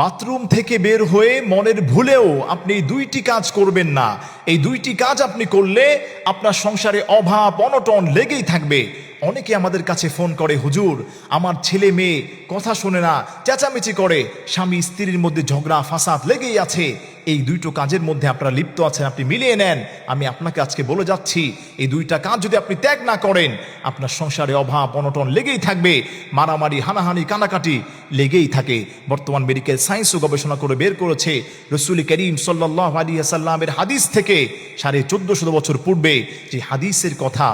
Bathroom থেকে বের হয়ে মনের ভুলেও আপনি দুইটি কাজ করবেন না। এই দুইটি কাজ আপনি করলে আপনার সংসারে অভাব, অনটন লেগেই থাকবে। অনেকে আমাদের কাছে ফোন করে, হুজুর, আমার ছেলে মেয়ে কথা শোনে না, চেঁচামেচি করে, স্বামী স্ত্রীর মধ্যে ঝগড়া, ফাসাদ লেগেই আছে। এই দুইটো কাজের মধ্যে আপনারা লিপ্ত আছেন, আপনি মিলিয়ে নেন। আমি আপনাকে আজকে বলে যাচ্ছি, এই দুইটা কাজ যদি আপনি ত্যাগ না করেন, আপনার সংসারে অভাব, অনটন লেগেই থাকবে। মারামারি, হানাহানি কানাকাটি লেগেই থাকে। বর্তমান মেডিকেল সায়েন্সও গবেষণা করে বের করেছে, রসুল করিম সাল্লাহ আলী সাল্লামের হাদিস থেকে সাড়ে চোদ্দশো বছর পূর্বে যে হাদিসের কথা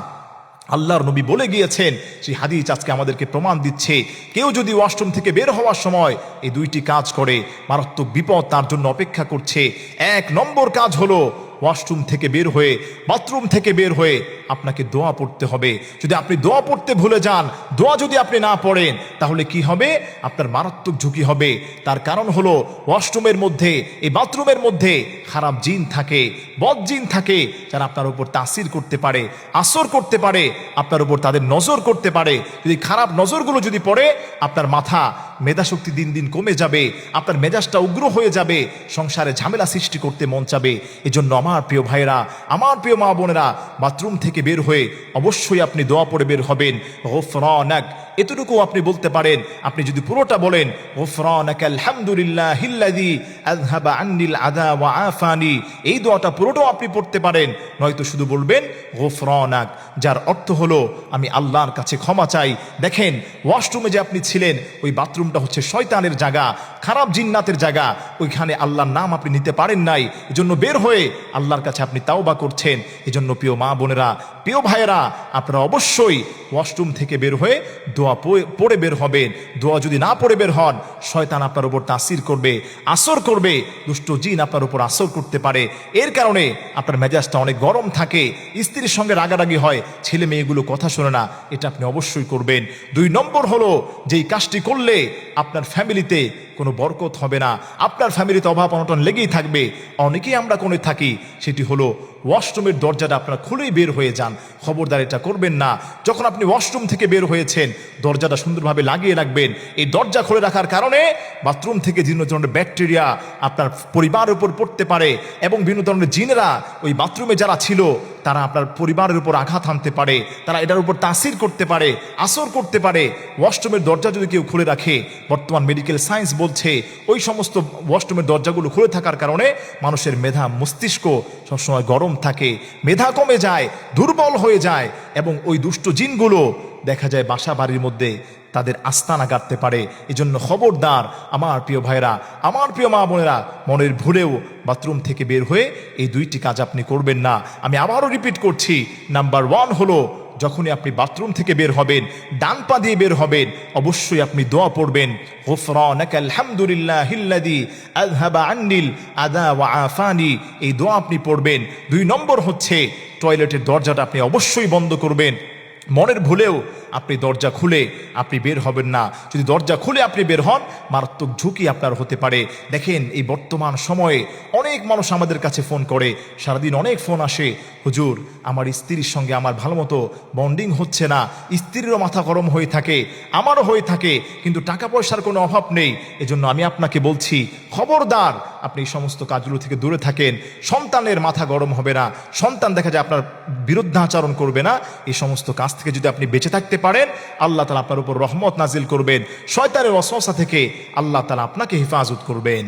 আল্লাহর নবী বলে গিয়েছেন, সেই হাদিস আজকে আমাদেরকে প্রমাণ দিচ্ছে। কেউ যদি ওয়াশরুম থেকে বের হওয়ার সময় এই দুইটি কাজ করে, মারাত্মক বিপদ তার জন্য অপেক্ষা করছে। এক নম্বর কাজ হলো ওয়াশরুম থেকে বের হয়ে বাথরুম থেকে বের হয়ে আপনাকে দোয়া পড়তে হবে। যদি আপনি দোয়া পড়তে ভুলে যান, দোয়া যদি আপনি না পড়েন, তাহলে কি হবে? আপনার মারাত্মক ঝুঁকি হবে। তার কারণ হলো ওয়াশরুমের মধ্যে, এই বাথরুমের মধ্যে খারাপ জিন থাকে, বদ জিন থাকে, যারা আপনার উপর তাসির করতে পারে, আসর করতে পারে, আপনার উপর তাদের নজর করতে পারে। যদি খারাপ নজরগুলো যদি পড়ে, আপনার মাথা মেধাশক্তি দিন দিন কমে যাবে, আপনার মেজাজটা উগ্র হয়ে যাবে, সংসারে ঝামেলা সৃষ্টি করতে মন চাবে। এজন্য আমার প্রিয় ভাইরা আমার প্রিয় মা বোনেরা, বাথরুম থেকে বের হয়ে অবশ্যই আপনি দোয়া পড়ে বের হবেন। গোফরানাক এতটুকু আপনি বলতে পারেন, আপনি যদি পুরোটা বলেন গোফরানাক আলহামদুলিল্লাহ হিল্লাদি আযহাবা আন্নিল আদা ওয়া আফানি, এই দোয়াটা পুরোটাও আপনি পড়তে পারেন, নয়তো শুধু বলবেন গোফরানাক যার অর্থ হলো, আমি আল্লাহর কাছে ক্ষমা চাই। দেখেন, ওয়াশরুমে যে আপনি ছিলেন, ওই বাথরুমটা হচ্ছে শয়তানের জায়গা, খারাপ জিন্নাতের জায়গা, ওইখানে আল্লাহর নাম আপনি নিতে পারেন নাই। এজন্য বের হয়ে আল্লাহর কাছে আপনি তাওবা করছেন। এজন্য প্রিয় মা বোনেরা, প্রিয় ভাইয়েরা, আপনারা অবশ্যই ওয়াশরুম থেকে বের হয়ে দোয়া পড়ে- পড়ে বের হবেন। দোয়া যদি না পড়ে বের হন, শয়তান আপনার উপর তাসির করবে, আসর করবে, দুষ্ট জিন আপনার উপর আসর করতে পারে। এর কারণে আপনার মেজাজটা অনেক গরম থাকে, স্ত্রীর সঙ্গে রাগারাগি হয়, ছেলে মেয়েগুলো কথা শোনে না, এটা আপনি অবশ্যই করবেন। দুই নম্বর হলো, যেই কাজটি করলে আপনার ফ্যামিলিতে কোনো বরকত হবে না। আপনার ফ্যামিলিতে অভাব অনটন লেগেই থাকবে। অনেকেই আমরা কোনে থাকি, সেটি হলো ওয়াশরুমের দরজাটা আপনার খুলেই বের হয়ে যান। খবরদার এটা করবেন না। যখন আপনি ওয়াশরুম থেকে বের হয়েছেন, দরজাটা সুন্দরভাবে লাগিয়ে রাখবেন। এই দরজা খুলে রাখার কারণে বাথরুম থেকে বিভিন্ন ধরনের ব্যাকটেরিয়া আপনার পরিবার উপর পড়তে পারে এবং বিভিন্ন ধরনের জিনেরা ওই বাথরুমে যারা ছিল তারা আপনার পরিবারের উপর আঘাত আনতে পারে, তারা এটার উপর তাসির করতে পারে, আসর করতে পারে। ওয়াশরুমের দরজা যদি কেউ খুলে রাখে, বর্তমান মেডিকেল সায়েন্স বলছে, ওই সমস্ত ওয়াশরুমের দরজাগুলো খুলে থাকার কারণে মানুষের মেধা মস্তিষ্ক সবসময় গরম থাকে, মেধা কমে যায়, দুর্বল হয়ে যায় এবং ওই দুষ্ট জিনগুলো দেখা যায় বাসা বাড়ির মধ্যে তাদের আস্তানা গাড়তে পারে। এজন্য খবরদার আমার প্রিয় ভাইরা আমার প্রিয় মা বোনেরা, মনের ভুলেও বাথরুম থেকে বের হয়ে এই দুইটি কাজ আপনি করবেন না। আমি আবারও রিপিট করছি, নাম্বার ওয়ান হলো, যখনই আপনি বাথরুম থেকে বের হবেন, ডান পা দিয়ে বের হবেন, অবশ্যই আপনি দোয়া পড়বেন আফানি। এই দোয়া আপনি পড়বেন। দুই নম্বর হচ্ছে, টয়লেটের দরজাটা আপনি অবশ্যই বন্ধ করবেন। মনের ভুলেও আপনি দরজা খুলে আপনি বের হবেন না। যদি দরজা খুলে আপনি বের হন, মারাত্মক ঝুঁকি আপনার হতে পারে। দেখেন, এই বর্তমান সময়ে অনেক মানুষ আমাদের কাছে ফোন করে। সারাদিন অনেক ফোন আসে। হুজুর, আমার স্ত্রীর সঙ্গে আমার ভালো মতো বন্ডিং হচ্ছে না। স্ত্রীরও মাথা গরম হয়ে থাকে, আমারও হয়ে থাকে, কিন্তু টাকা পয়সার কোনো অভাব নেই। এজন্য আমি আপনাকে বলছি, খবরদার, আপনি এই সমস্ত কাজগুলো থেকে দূরে থাকেন। সন্তানের মাথা গরম হবে না। সন্তান দেখা যায় আপনার বিরুদ্ধাচরণ করবে না। এই সমস্ত কাজ থেকে যদি আপনি বেঁচে থাকতে পারেন, আল্লাহ তালা আপনার উপর রহমত নাজিল করবেন। শয়তানের অসংসা থেকে আল্লাহ তালা আপনাকে হেফাজত করবেন।